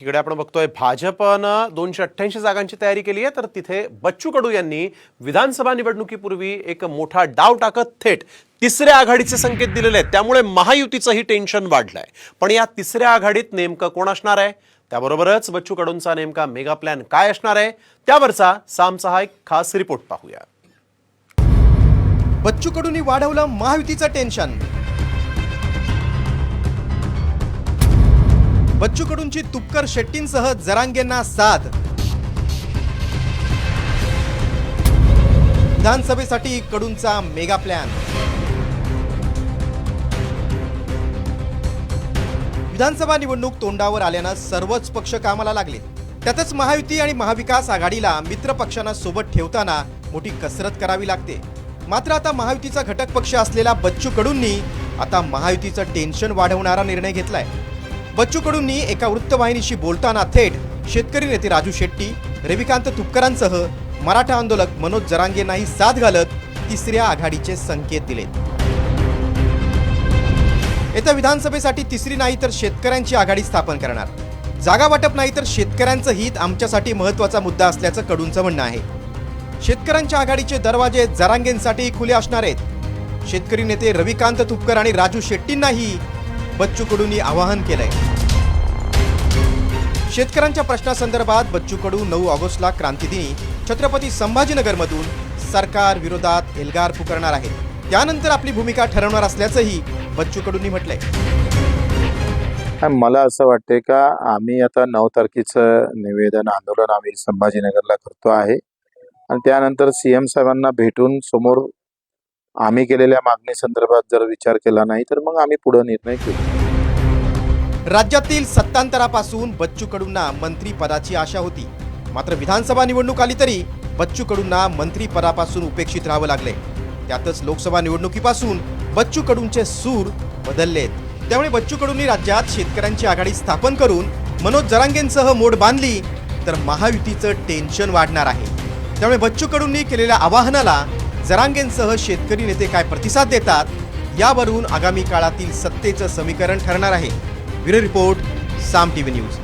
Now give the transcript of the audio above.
इकडे आपण बघतोय भाजपनं दोनशे अठ्ठ्याऐंशी जागांची तयारी केली आहे तर तिथे बच्चू कडू यांनी विधानसभा निवडणुकीपूर्वी एक मोठा डाव टाकत थेट तिसऱ्या आघाडीचे संकेत दिलेले आहेत. त्यामुळे महायुतीचंही टेन्शन वाढलंय. पण या तिसऱ्या आघाडीत नेमकं कोण असणार आहे? त्याबरोबरच बच्चू कडूंचा नेमका मेगा प्लॅन काय असणार आहे? त्यावरचा सामचा हा एक खास रिपोर्ट पाहूया. बच्चू कडूंनी वाढवलं महायुतीचं टेन्शन बच्चू कडूंची तुपकर शेट्टींसह जरांगेंना साथ. विधानसभेसाठी कडूंचा मेगा प्लॅन. विधानसभा निवडणूक तोंडावर आल्यानं सर्वच पक्ष कामाला लागले. त्यातच महायुती आणि महाविकास आघाडीला मित्र पक्षांना सोबत ठेवताना मोठी कसरत करावी लागते. मात्र आता महायुतीचा घटक पक्ष असलेला बच्चू कडूंनी आता महायुतीचं टेन्शन वाढवणारा निर्णय घेतलाय. बच्चू कडूंनी एका वृत्तवाहिनीशी बोलताना थेट शेतकरी नेते राजू शेट्टी रविकांत तुपकरांसह मराठा आंदोलक मनोज जरांगेंनाही साथ घालत तिसऱ्या आघाडीचे संकेत दिलेत येत्या विधानसभेसाठी तिसरी नाही तर शेतकऱ्यांची आघाडी स्थापन करणार. जागा वाटप नाही तर शेतकऱ्यांचं हित आमच्यासाठी महत्त्वाचा मुद्दा असल्याचं कडूंचं म्हणणं आहे. शेतकऱ्यांच्या आघाडीचे दरवाजे जरांगेंसाठी खुले असणार आहेत. शेतकरी नेते रविकांत तुपकर आणि राजू शेट्टींनाही बच्चू कडूंनी आवाहन केलंय. शेतकऱ्यांच्या प्रश्नासंदर्भात बच्चू कडू नऊ ऑगस्टला क्रांतीदिनी छत्रपती संभाजीनगरमधून सरकार विरोधात एल्गार पुकारणार आहेत त्यानंतर आपली भूमिका ठरवणार असल्याचंही बच्चू कडूंनी म्हटलंय मला असं वाटतंय का आम्ही आता नऊ तारखेचं निवेदन आंदोलन आम्ही संभाजीनगरला करतो आहे. आणि त्यानंतर सीएम साहेबांना भेटून समोर आम्ही केलेल्या मागणी संदर्भात जर विचार केला नाही तर मग आम्ही पुढे निर्णय घेऊ. राज्यातील सत्तांतरापासून बच्चू कडूंना मंत्रीपदाची आशा होती. मात्र विधानसभा निवडणूक आली तरी बच्चू कडूंना मंत्रीपदापासून उपेक्षित राहावं लागले. त्यातच लोकसभा निवडणुकीपासून बच्चू कडूंचे सूर बदललेत. त्यामुळे बच्चू कडूंनी राज्यात शेतकऱ्यांची आघाडी स्थापन करून मनोज जरांगेंसह मोड बांधली तर महायुतीचं टेन्शन वाढणार आहे. त्यामुळे बच्चू कडूंनी केलेल्या आवाहनाला जरांगेंसह शेतकरी नेते काय प्रतिसाद देतात यावरून आगामी काळातील सत्तेचं समीकरण ठरणार आहे. bureau report Saam TV news